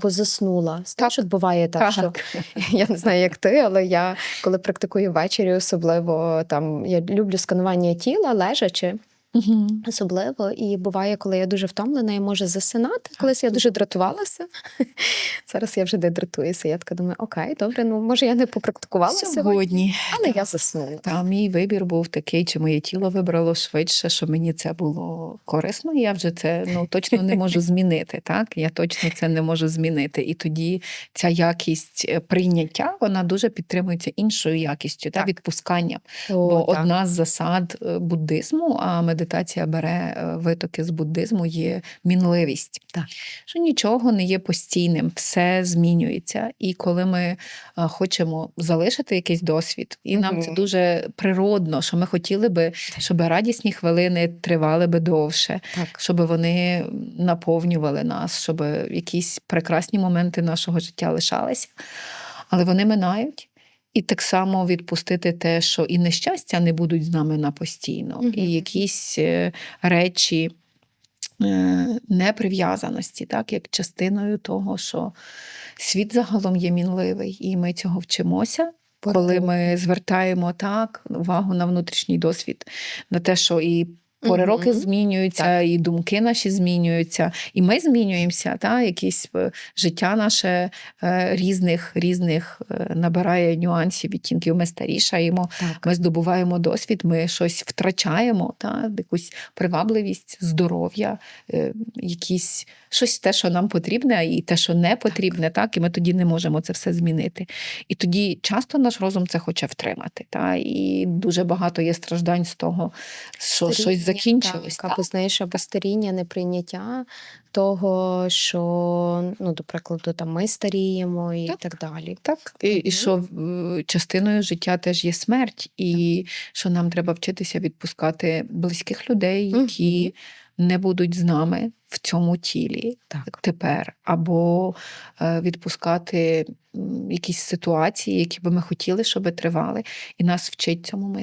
позаснула. заснула. Так, що буває так, що я не знаю, як ти, але я коли практикую ввечері, особливо там я люблю сканування тіла, лежачи. Мгм. Особливо, і буває, коли я дуже втомлена, я можу засинати. Колись я дуже дратувалася. Зараз я вже не дратуюся. Я така думаю, окей, добре, ну може я не попрактикувала сьогодні, Сьогодні. але я заснула. Та мій вибір був такий, чи моє тіло вибрало швидше, що мені це було корисно. Я вже це ну точно не можу змінити. Так я точно це не можу змінити. І тоді ця якість е, прийняття вона дуже підтримується іншою якістю та відпусканням. О, Бо так. одна з засад е, буддизму, а медитація бере е, витоки з буддизму, є мінливість. Так. Що нічого не є постійним, все змінюється. І коли ми е, хочемо залишити якийсь досвід, і нам це дуже природно, що ми хотіли би, щоб радісні хвилини тривали би довше, так. щоб вони наповнювали нас, щоб якісь прекрасні моменти нашого життя лишалися. Але вони минають. І так само відпустити те, що і нещастя не будуть з нами на постійно, Мгм. і якісь е, речі е, неприв'язаності, так, як частиною того, що світ загалом є мінливий, і ми цього вчимося. Коли ми звертаємо так увагу на внутрішній досвід, на те, що і пори Мгм. роки змінюються, і думки наші змінюються, і ми змінюємося. Та? Якісь е, життя наше е, різних, різних е, набирає нюансів, відтінків. Ми старішаємо, так. ми здобуваємо досвід, ми щось втрачаємо, та? якусь привабливість, здоров'я, якісь щось те, що нам потрібне, і те, що не потрібне, так? і ми тоді не можемо це все змінити. І тоді часто наш розум це хоче втримати. Та? І дуже багато є страждань з того, що щось закінчилось. Так, або знаєш, або старіння, неприйняття того, що, ну, до прикладу, там ми старіємо і Так. так далі. Так, і, і що частиною життя теж є смерть, і що нам треба вчитися відпускати близьких людей, які не будуть з нами в цьому тілі Так. тепер, або е, відпускати якісь ситуації, які би ми хотіли, щоб тривали, і нас вчить цьому.